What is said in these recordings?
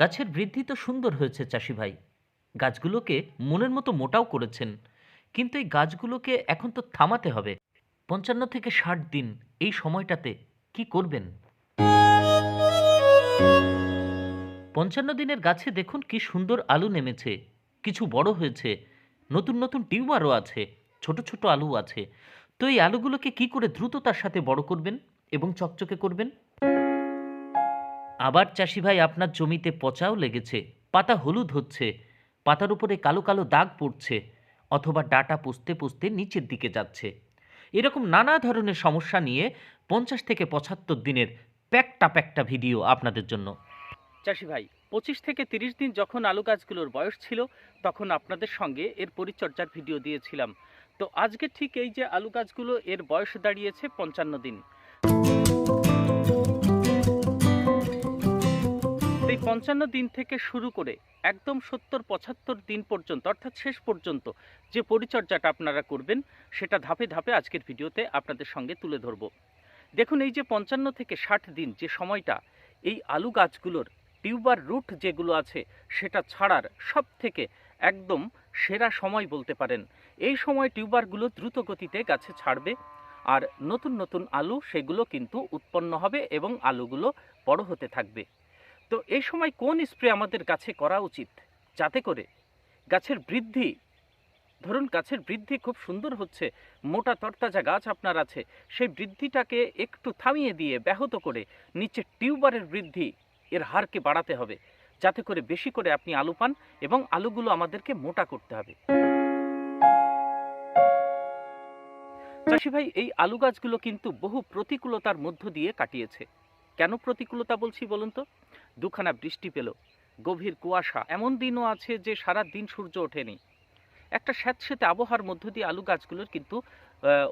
গাছের বৃদ্ধি তো সুন্দর হয়েছে, চাষি ভাই। গাছগুলোকে মনের মতো মোটাও করেছেন। কিন্তু এই গাছগুলোকে এখন তো থামাতে হবে। পঞ্চান্ন থেকে ষাট দিন এই সময়টাতে কি করবেন? পঞ্চান্ন দিনের গাছে দেখুন কি সুন্দর আলু নেমেছে, কিছু বড় হয়েছে, নতুন নতুন টিউমারও আছে, ছোট ছোট আলু আছে। তো এই আলুগুলোকে কি করে দ্রুততার সাথে বড় করবেন এবং চকচকে করবেন? আবার চাষি ভাই আপনার জমিতে পচাও লেগেছে, পাতা হলুদ হচ্ছে, পাতার উপরে কালো কালো দাগ পড়ছে, অথবা ডাটা পুষতে পুষতে নিচের দিকে যাচ্ছে। এরকম নানা ধরনের সমস্যা নিয়ে পঞ্চাশ থেকে পঁচাত্তর দিনের প্যাকটা প্যাকটা ভিডিও আপনাদের জন্য। চাষি ভাই, পঁচিশ থেকে তিরিশ দিন যখন আলু গাছগুলোর বয়স ছিল, তখন আপনাদের সঙ্গে এর পরিচর্যার ভিডিও দিয়েছিলাম। তো আজকে ঠিক এই যে আলু গাছগুলো এর বয়স দাঁড়িয়েছে পঞ্চান্ন দিন। পঞ্চান্ন দিন থেকে শুরু করে একদম সত্তর, পঁচাত্তর দিন পর্যন্ত, অর্থাৎ শেষ পর্যন্ত যে পরিচর্যাটা আপনারা করবেন, সেটা ধাপে ধাপে আজকের ভিডিওতে আপনাদের সঙ্গে তুলে ধরব। দেখুন, এই যে পঞ্চান্ন থেকে ষাট দিন যে সময়টা, এই আলু গাছগুলোর টিউবার রুট যেগুলো আছে, সেটা ছাড়ার সব থেকে একদম সেরা সময় বলতে পারেন। এই সময় টিউবারগুলো দ্রুত গতিতে গাছে ছাড়বে আর নতুন নতুন আলু সেগুলো কিন্তু উৎপন্ন হবে এবং আলুগুলো বড় হতে থাকবে। তো এই সময় কোন স্প্রে আমাদের গাছে করা উচিত? যাতে করে গাছের বৃদ্ধি, ধরুন গাছের বৃদ্ধি খুব সুন্দর হচ্ছে, মোটা তরতাজা গাছ আপনার আছে, সেই বৃদ্ধিটাকে একটু থামিয়ে দিয়ে, ব্যাহত করে নিচে টিউবারের বৃদ্ধি এর হারকে বাড়াতে হবে। যাতে করে বেশি করে আপনি আলু পান এবং আলুগুলো আমাদেরকে মোটা করতে হবে। চাষি ভাই, এই আলু গাছগুলো কিন্তু বহু প্রতিকূলতার মধ্য দিয়ে কাটিয়েছে। কেন প্রতিকূলতা বলছি বলুন তো? দুখানা বৃষ্টি পেল, গভীর কুয়াশা, এমন দিনও আছে যে সারা দিন সূর্য ওঠেনি। একটা স্যাঁতস্যাঁতে আবহাওয়ার মধ্য দিয়ে আলু গাছগুলোর কিন্তু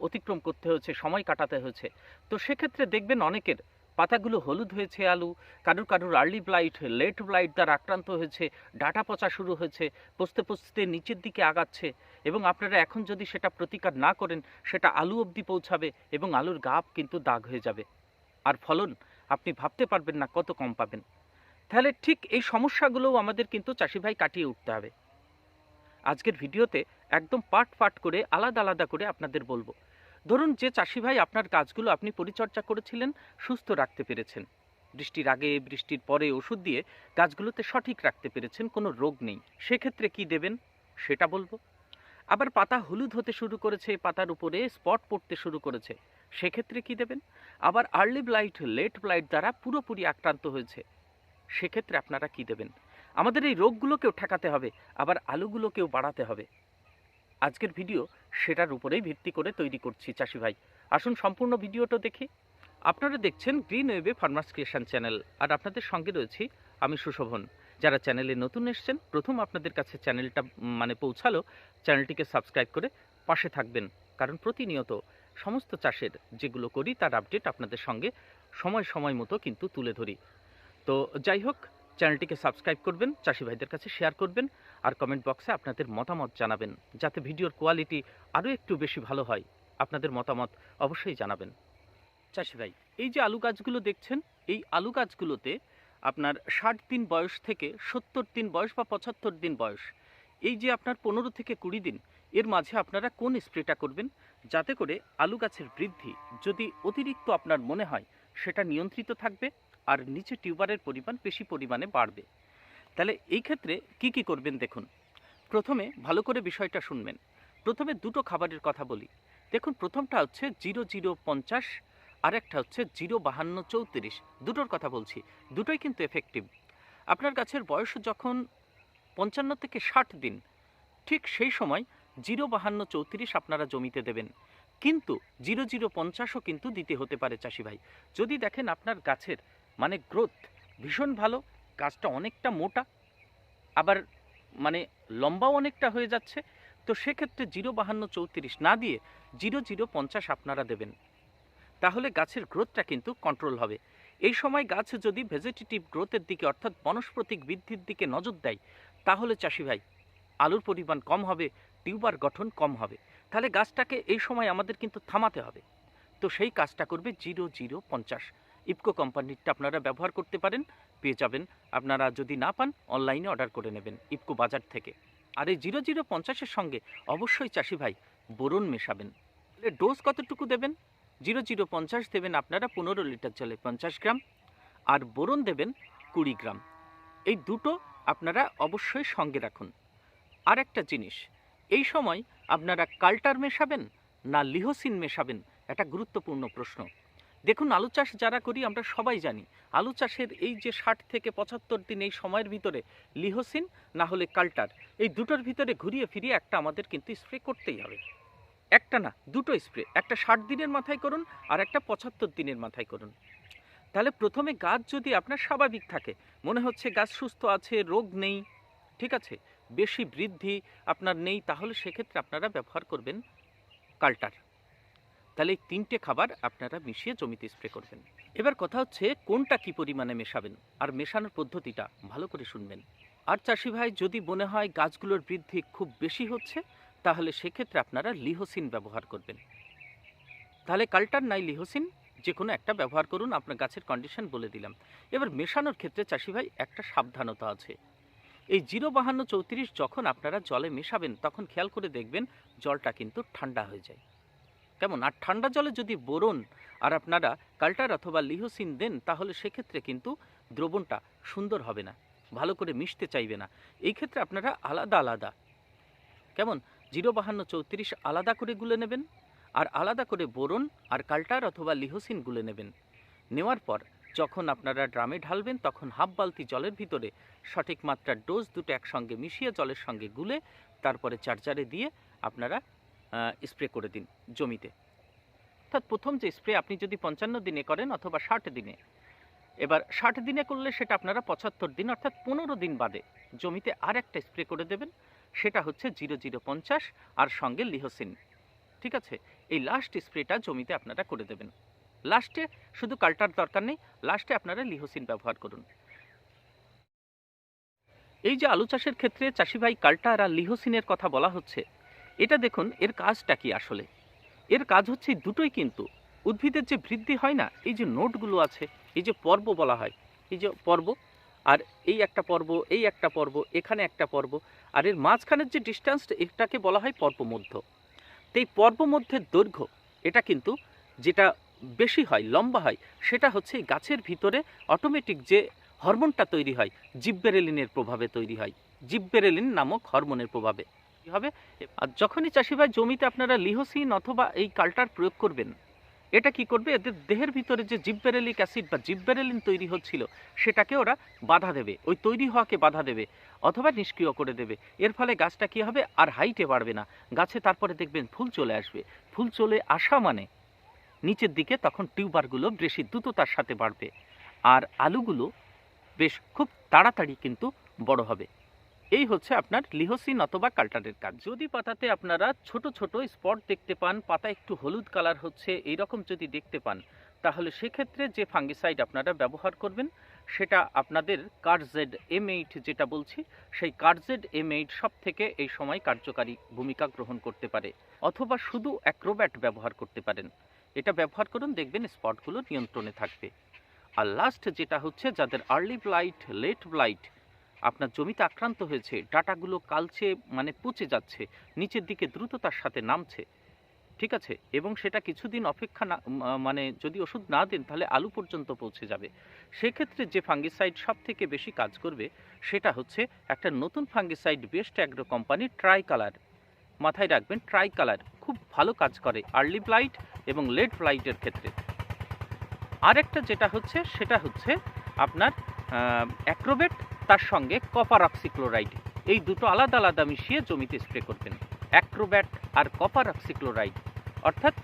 অতিক্রম করতে হয়েছে, সময় কাটাতে হয়েছে। তো সেক্ষেত্রে দেখবেন অনেকের পাতাগুলো হলুদ হয়েছে আলু, কারুর কারুর আর্লি ব্লাইট লেট ব্লাইট দ্বারা আক্রান্ত হয়েছে, ডাটা পচা শুরু হয়েছে, পচতে পচতে নিচের দিকে আগাচ্ছে এবং আপনারা এখন যদি সেটা প্রতিকার না করেন, সেটা আলু অবধি পৌঁছাবে এবং আলুর গাপ কিন্তু দাগ হয়ে যাবে। আর ফলন, আপনি ভাবতে পারবেন না কত কম পাবেন। তাহলে ঠিক এই সমস্যাগুলোও আমাদের কিন্তু চাষি ভাই কাটিয়ে উঠতে হবে। আজকের ভিডিওতে একদম পাট পাট করে আলাদা আলাদা করে আপনাদের বলব। ধরুন যে চাষি ভাই আপনার গাছগুলো আপনি পরিচর্যা করেছিলেন, সুস্থ রাখতে পেরেছেন। বৃষ্টির আগে, বৃষ্টির পরে ওষুধ দিয়ে গাছগুলোতে সঠিক রাখতে পেরেছেন, কোনো রোগ নেই। সেক্ষেত্রে কি দেবেন? সেটা বলব। আবার পাতা হলুদ হতে শুরু করেছে পাতার উপরে স্পট পড়তে শুরু করেছে। সেক্ষেত্রে কি দেবেন? আবার আর্লি ব্লাইট, লেট ব্লাইট দ্বারা পুরোপুরি আক্রান্ত হয়েছে। সেক্ষেত্রে আপনারা কি দেবেন? আমাদের এই রোগগুলোকেও ঠেকাতে হবে, আবার আলুগুলোকেও বাড়াতে হবে। আজকের ভিডিও সেটার উপরেই ভিত্তি করে তৈরি করছি, চাষি ভাই। আসুন সম্পূর্ণ ভিডিওটা দেখি। আপনারা দেখছেন গ্রিন ওয়েবে ফার্মার্স ক্রিয়েশন চ্যানেল, আর আপনাদের সঙ্গে রয়েছি আমি সুশোভন। যারা চ্যানেলে নতুন এসছেন, প্রথম আপনাদের কাছে চ্যানেলটা মানে পৌঁছালো, চ্যানেলটিকে সাবস্ক্রাইব করে পাশে থাকবেন। কারণ প্রতিনিয়ত সমস্ত চাষের যেগুলো করি, তার আপডেট আপনাদের সঙ্গে সময় সময় মতো কিন্তু তুলে ধরি। তো যাই হোক, চ্যানেলটিকে সাবস্ক্রাইব করবেন, চাষি ভাইদের কাছে শেয়ার করবেন, আর কমেন্ট বক্সে আপনাদের মতামত জানাবেন, যাতে ভিডিওর কোয়ালিটি আরও একটু বেশি ভালো হয়। আপনাদের মতামত অবশ্যই জানাবেন। চাষি ভাই, এই যে আলু গাছগুলো দেখছেন, এই আলু গাছগুলোতে আপনার ষাট দিন বয়স থেকে সত্তর দিন বয়স বা পঁচাত্তর দিন বয়স, এই যে আপনার পনেরো থেকে কুড়ি দিন, এর মাঝে আপনারা কোন স্প্রেটা করবেন? যাতে করে আলু গাছের বৃদ্ধি যদি অতিরিক্ত আপনার মনে হয়, সেটা নিয়ন্ত্রিত থাকবে। আর নিচে টিউবারের পরিমাণ বেশি পরিমাণে বাড়বে। তাহলে এই ক্ষেত্রে কি কি করবেন দেখুন। প্রথমে ভালো করে বিষয়টা শুনবেন। প্রথমে দুটো খাবারের কথা বলি। দেখুন, প্রথমটা হচ্ছে জিরো জিরো পঞ্চাশ, আর একটা হচ্ছে জিরো বাহান্ন চৌত্রিশ। দুটোর কথা বলছি। দুটোই কিন্তু এফেক্টিভ আপনার গাছের বয়স যখন পঞ্চান্ন থেকে ষাট দিন, ঠিক সেই সময় জিরো বাহান্ন চৌত্রিশ আপনারা জমিতে দেবেন। কিন্তু জিরো জিরো পঞ্চাশও কিন্তু দিতে হতে পারে চাষি ভাই। যদি দেখেন আপনার গাছের মানে গ্রোথ ভীষণ ভালো গাছটা অনেকটা মোটা, আবার মানে লম্বাও অনেকটা হয়ে যাচ্ছে, তো সেক্ষেত্রে জিরো বাহান্ন চৌত্রিশ না দিয়ে জিরো জিরো পঞ্চাশ আপনারা দেবেন। তাহলে গাছের গ্রোথটা কিন্তু কন্ট্রোল হবে। এই সময় গাছ যদি ভেজিটেটিভ গ্রোথের দিকে অর্থাৎ বনস্পতিক বৃদ্ধির দিকে নজর দেয়, তাহলে চাষি ভাই, আলুর পরিমাণ কম হবে, টিউবার গঠন কম হবে। তাহলে গাছটাকে এই সময় আমাদের কিন্তু থামাতে হবে। তো সেই কাজটা করবে জিরো জিরো পঞ্চাশ। ইফকো কোম্পানিরটা আপনারা ব্যবহার করতে পারেন, পেয়ে যাবেন। আপনারা যদি না পান, অনলাইনে অর্ডার করে নেবেন ইফকো বাজার থেকে। আর এই জিরো জিরো পঞ্চাশের সঙ্গে অবশ্যই চাষি ভাই বোরন মেশাবেন। ডোজ কতটুকু দেবেন? জিরো জিরো পঞ্চাশ দেবেন আপনারা পনেরো লিটার জলে পঞ্চাশ গ্রাম, আর বোরন দেবেন কুড়ি গ্রাম। এই দুটো আপনারা অবশ্যই সঙ্গে রাখুন। আর একটা জিনিস, এই সময় আপনারা কাল্টার মেশাবেন না লিহোসিন মেশাবেন? একটা গুরুত্বপূর্ণ প্রশ্ন। দেখুন, আলু চাষ যারা করি আমরা সবাই জানি, আলু চাষের এই যে ষাট থেকে পঁচাত্তর দিন এই সময়ের ভিতরে লিহোসিন, না হলে কাল্টার, এই দুটোর ভিতরে ঘুরিয়ে ফিরিয়ে একটা আমাদের কিন্তু স্প্রে করতেই হবে। একটা না, দুটো স্প্রে, একটা ষাট দিনের মাথায় করুন আর একটা পঁচাত্তর দিনের মাথায় করুন। তাহলে প্রথমে গাছ যদি আপনার স্বাভাবিক থাকে, মনে হচ্ছে গাছ সুস্থ আছে, রোগ নেই, ঠিক আছে, বেশি বৃদ্ধি আপনার নেই, তাহলে সেক্ষেত্রে আপনারা ব্যবহার করবেন কাল্টার। তাহলে এই তিনটে খাবার আপনারা মিশিয়ে জমিতে স্প্রে করবেন। এবার কথা হচ্ছে কোনটা কি পরিমাণে মেশাবেন আর মেশানোর পদ্ধতিটা ভালো করে শুনবেন। আর চাষি ভাই, যদি মনে হয় গাছগুলোর বৃদ্ধি খুব বেশি হচ্ছে, তাহলে সেক্ষেত্রে আপনারা লিহোসিন ব্যবহার করবেন। তাহলে কাল্টার নাই লিহোসিন যে কোনো একটা ব্যবহার করুন, আপনার গাছের কন্ডিশন বলে দিলাম। এবার মেশানোর ক্ষেত্রে চাষি ভাই, একটা সাবধানতা আছে। এই জিরো বাহান্ন চৌত্রিশ যখন আপনারা জলে মেশাবেন, তখন খেয়াল করে দেখবেন জলটা কিন্তু ঠান্ডা হয়ে যায়। কেমন? আর ঠান্ডা জলে যদি বোরন আর আপনারা কাল্টার অথবা লিহোসিন দেন, তাহলে সেক্ষেত্রে কিন্তু দ্রবণটা সুন্দর হবে না, ভালো করে মিশতে চাইবে না। এই ক্ষেত্রে আপনারা আলাদা আলাদা। কেমন? জিরো বাহান্ন চৌত্রিশ আলাদা করে গুলে নেবেন আর আলাদা করে বোরন আর কাল্টার অথবা লিহোসিন গুলে নেবেন। নেওয়ার পর যখন আপনারা ড্রামে ঢালবেন, তখন হাফ বালতি জলের ভিতরে সঠিক মাত্রার ডোজ দুটো একসঙ্গে মিশিয়ে জলের সঙ্গে গুলে, তারপরে চার্জারে দিয়ে আপনারা স্প্রে করে দিন জমিতে। অর্থাৎ প্রথম যে স্প্রে আপনি যদি পঞ্চান্ন দিনে করেন অথবা ষাট দিনে, এবার ষাট দিনে করলে সেটা আপনারা পঁচাত্তর দিন অর্থাৎ পনেরো দিন বাদে জমিতে আর একটা স্প্রে করে দেবেন, সেটা হচ্ছে জিরো জিরো পঞ্চাশ আর সঙ্গে লিহোসিন। ঠিক আছে? এই লাস্ট স্প্রেটা জমিতে আপনারা করে দেবেন। লাস্টে শুধু কাল্টার দরকার নেই লাস্টে আপনারা লিহোসিন ব্যবহার করুন। এই যে আলু চাষের ক্ষেত্রে চাষি ভাই কাল্টার আর লিহোসিনের কথা বলা হচ্ছে এটা দেখুন, এর কাজটা কি আসলে? এর কাজ হচ্ছে দুটোই কিন্তু। উদ্ভিদের যে বৃদ্ধি হয় না, এই যে নোটগুলো আছে, এই যে পর্ব বলা হয়, এই যে পর্ব, আর এই একটা পর্ব, এই একটা পর্ব, এখানে একটা পর্ব, আর এর মাঝখানের যে ডিস্টেন্স এটাকে বলা হয় পর্বমধ্য। তো এই পর্বমধ্যের দৈর্ঘ্য, এটা কিন্তু যেটা বেশি হয়, লম্বা হয়, সেটা হচ্ছে গাছের ভিতরে অটোমেটিক যে হরমোনটা তৈরি হয়, জিব্বেরেলিনের প্রভাবে তৈরি হয়। জিব্বেরেলিন নামক হরমোনের প্রভাবে। কি হবে? আর যখনই চাষিভাই জমিতে আপনারা লিহোসিন অথবা এই কাল্টার প্রয়োগ করবেন, এটা কি করবে? এদের দেহের ভিতরে যে জিব্বেরেলিক অ্যাসিড বা জিব্বেরেলিন তৈরি হচ্ছিল, সেটাকে ওরা বাধা দেবে। ওই তৈরি হওয়াকে বাধা দেবে অথবা নিষ্ক্রিয় করে দেবে। এর ফলে গাছটা কি হবে? আর হাইটে বাড়বে না। গাছে তারপরে দেখবেন ফুল চলে আসবে। ফুল চলে আসা মানে নিচের দিকে তখন টিউবারগুলো বেশি দ্রুততার সাথে বাড়বে। আর আলুগুলো বেশ খুব তাড়াতাড়ি কিন্তু বড় হবে। এই হচ্ছে আপনার লিহসিন অথবা কাল্টারের কাজ। যদি পাতাতে আপনারা ছোট ছোট স্পট দেখতে পান, পাতা একটু হলুদ কালার হচ্ছে এই রকম যদি দেখতে পান, তাহলে সেক্ষেত্রে যে ফাঙ্গিসাইড আপনারা ব্যবহার করবেন, সেটা আপনাদের কার্জেড এম এইট যেটা বলছি, সেই কার্জেড এম এইট সব থেকে এই সময় কার্যকারী ভূমিকা গ্রহণ করতে পারে। অথবা শুধু অ্যাক্রোব্যাট ব্যবহার করতে পারেন। এটা ব্যবহার করুন, দেখবেন স্পটগুলো নিয়ন্ত্রণে থাকবে। আর লাস্ট যেটা হচ্ছে, যাদের আর্লি ব্লাইট লেট ব্লাইট আপনার জমিতে আক্রান্ত হয়েছে, ডাটাগুলো কালচে মানে পচে যাচ্ছে, নিচের দিকে দ্রুততার সাথে নামছে, ঠিক আছে? এবং সেটা কিছুদিন অপেক্ষা না মানে যদি ওষুধ না দেন তাহলে আলু পর্যন্ত পৌঁছে যাবে। সেক্ষেত্রে যে ফাঙ্গিসাইড সব থেকে বেশি কাজ করবে সেটা হচ্ছে একটা নতুন fungicide best agro company tri colour মাথায় রাখবেন ট্রাই কালার খুব ভালো কাজ করে আর্লি ব্লাইট এবং লেট ব্লাইটের ক্ষেত্রে। আরেকটা যেটা হচ্ছে, সেটা হচ্ছে আপনার অ্যাক্রোবেট তার সঙ্গে কপার অক্সিক্লোরাইড এই দুটো আলাদা আলাদা মিশিয়ে জমিতে স্প্রে করবেন। অ্যাক্রোব্যাট আর কপার অক্সিক্লোরাইড অর্থাৎ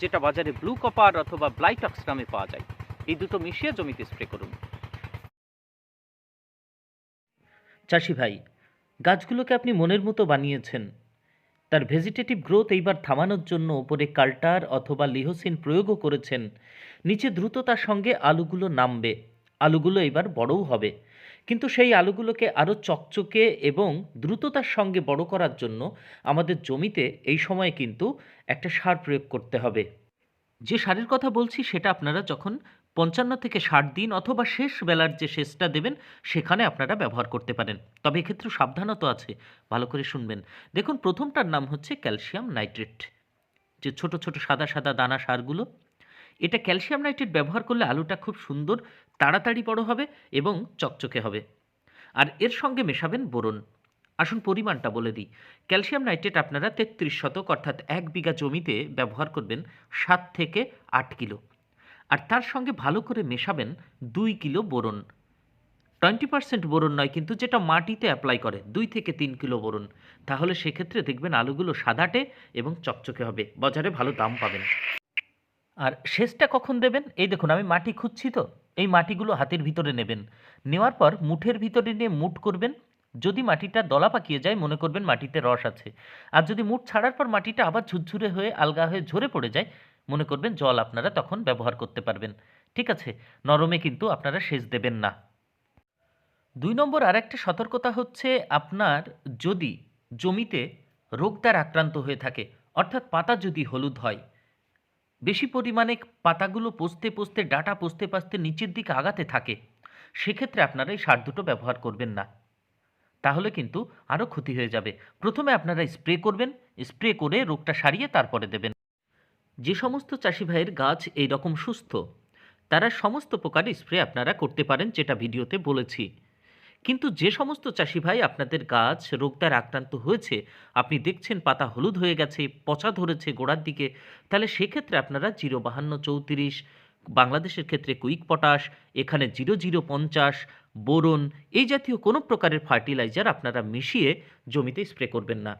যেটা বাজারে ব্লু কপার অথবা ব্লাইটক্স নামে পাওয়া যায়। এই দুটো মিশিয়ে জমিতে স্প্রে করুন। চাষি ভাই, গাছগুলোকে আপনি মনের মতো বানিয়েছেন। তার ভেজিটেটিভ গ্রোথ এইবার থামানোর জন্য ওপরে কাল্টার অথবা লিহোসিন প্রয়োগও করেছেন। নিচে দ্রুততার সঙ্গে আলুগুলো নামবে। আলুগুলো এবার বড়ও হবে। কিন্তু সেই আলুগুলোকে আরও চকচকে এবং দ্রুততার সঙ্গে বড় করার জন্য আমাদের জমিতে এই সময়ে কিন্তু একটা সার প্রয়োগ করতে হবে। যে সারের কথা বলছি সেটা আপনারা যখন পঞ্চান্ন থেকে ষাট দিন অথবা শেষ বেলার যে সেচটা দেবেন, সেখানে আপনারা ব্যবহার করতে পারেন। তবে এক্ষেত্রে সাবধানতা আছে, ভালো করে শুনবেন। দেখুন, প্রথমটার নাম হচ্ছে ক্যালসিয়াম নাইট্রেট। যে ছোট ছোট সাদা সাদা দানা সারগুলো, এটা ক্যালসিয়াম নাইট্রেট ব্যবহার করলে আলুটা খুব সুন্দর তাড়াতাড়ি বড় হবে এবং চকচকে হবে। আর এর সঙ্গে মেশাবেন বোরন। আসুন পরিমাণটা বলে দিই। ক্যালসিয়াম নাইট্রেট আপনারা তেত্রিশ শতক অর্থাৎ এক বিঘা জমিতে ব্যবহার করবেন সাত থেকে আট কিলো। আর তার সঙ্গে ভালো করে মেশাবেন দুই kilo boron. Twenty percent boron নয়, কিন্তু যেটা মাটিতে অ্যাপ্লাই করে, দুই থেকে তিন কিলো বোরন। তাহলে সেক্ষেত্রে দেখবেন আলুগুলো সাদাটে এবং চকচকে হবে। বাজারে ভালো দাম পাবেন। আর শেষটা কখন দেবেন? এই দেখুন, আমি মাটি খুঁজছি তো। এই মাটিগুলো হাতের ভিতরে নেবেন। নেওয়ার পর মুঠের ভিতরে নিয়ে মুঠ করবেন। যদি মাটিটা দলা পাকিয়ে যায়, মনে করবেন মাটিতে রস আছে। আর যদি মুঠ ছাড়ার পর মাটিটা আবার ঝুরঝুরে হয়ে আলগা হয়ে ঝরে পড়ে যায়, মনে করবেন জল আপনারা তখন ব্যবহার করতে পারবেন। ঠিক আছে? নরমে কিন্তু আপনারা সেচ দেবেন না। দুই নম্বর আরেকটা সতর্কতা হচ্ছে আপনার যদি জমিতে রোগ দ্বারা আক্রান্ত হয়ে থাকে, অর্থাৎ পাতা যদি হলুদ হয় বেশি পরিমাণে পাতাগুলো পচতে পচতে, ডাটা পচতে পচতে নিচের দিকে আগাতে থাকে। সেক্ষেত্রে আপনারা এই সার দুটো ব্যবহার করবেন না। তাহলে কিন্তু আরও ক্ষতি হয়ে যাবে। প্রথমে আপনারা স্প্রে করবেন, স্প্রে করে রোগটা সারিয়ে তারপরে দেবেন। যে সমস্ত চাষি ভাইয়ের গাছ এই রকম সুস্থ, তারা সমস্ত প্রকার স্প্রে আপনারা করতে পারেন, যেটা ভিডিওতে বলেছি। কিন্তু যে সমস্ত চাষি ভাই আপনাদের গাছ রোগ দ্বারা আক্রান্ত হয়েছে, আপনি দেখছেন পাতা হলুদ হয়ে গেছে, পচা ধরেছে গোড়ার দিকে, তাহলে সেক্ষেত্রে আপনারা জিরো বাহান্ন চৌত্রিশ, বাংলাদেশের ক্ষেত্রে কুইক পটাশ, এখানে জিরো জিরো পঞ্চাশ, বোরন, এই জাতীয় কোনো প্রকারের ফার্টিলাইজার আপনারা মিশিয়ে জমিতে স্প্রে করবেন না।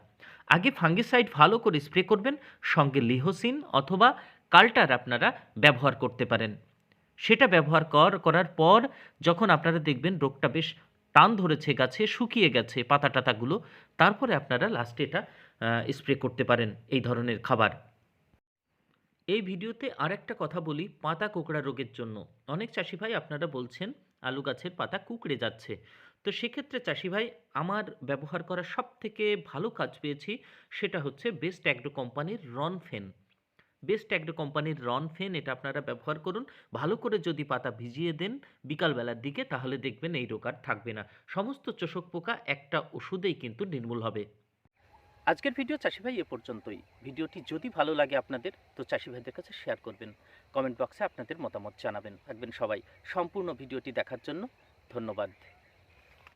আগে ফাঙ্গিসাইড ভালো করে স্প্রে করবেন, সঙ্গে লিহোসিন অথবা কাল্টার আপনারা ব্যবহার করতে পারেন। সেটা ব্যবহার কর, করার পর যখন আপনারা দেখবেন রোগটা বেশ টান ধরেছে গাছে, শুকিয়ে গেছে পাতা টাতাগুলো। তারপরে আপনারা লাস্টে এটা স্প্রে করতে পারেন এই ধরনের খাবার। এই ভিডিওতে আরেকটা কথা বলি, পাতা কোঁকড়া রোগের জন্য। অনেক চাষি ভাই আপনারা বলছেন, আলু গাছের পাতা কুকড়ে যাচ্ছে। তো সেক্ষেত্রে চাষি ভাই, আমার ব্যবহার করা সব থেকে ভালো কাজ পেয়েছি, সেটা হচ্ছে বেস্ট অ্যাগ্রো কোম্পানির রনফেন বেস্ট অ্যাগ্রো কোম্পানির রনফেন এটা আপনারা ব্যবহার করুন। ভালো করে যদি পাতা ভিজিয়ে দেন বিকালবেলার দিকে, তাহলে দেখবেন এই রোগ আর থাকবে না। সমস্ত চোষক পোকা একটা ওষুধেই কিন্তু নির্মূল হবে। আজকের ভিডিও চাষি ভাই এ পর্যন্তই। ভিডিওটি যদি ভালো লাগে আপনাদের, তো চাষি ভাইদের কাছে শেয়ার করবেন। কমেন্ট বক্সে আপনাদের মতামত জানাবেন। থাকবেন সবাই। সম্পূর্ণ ভিডিওটি দেখার জন্য ধন্যবাদ।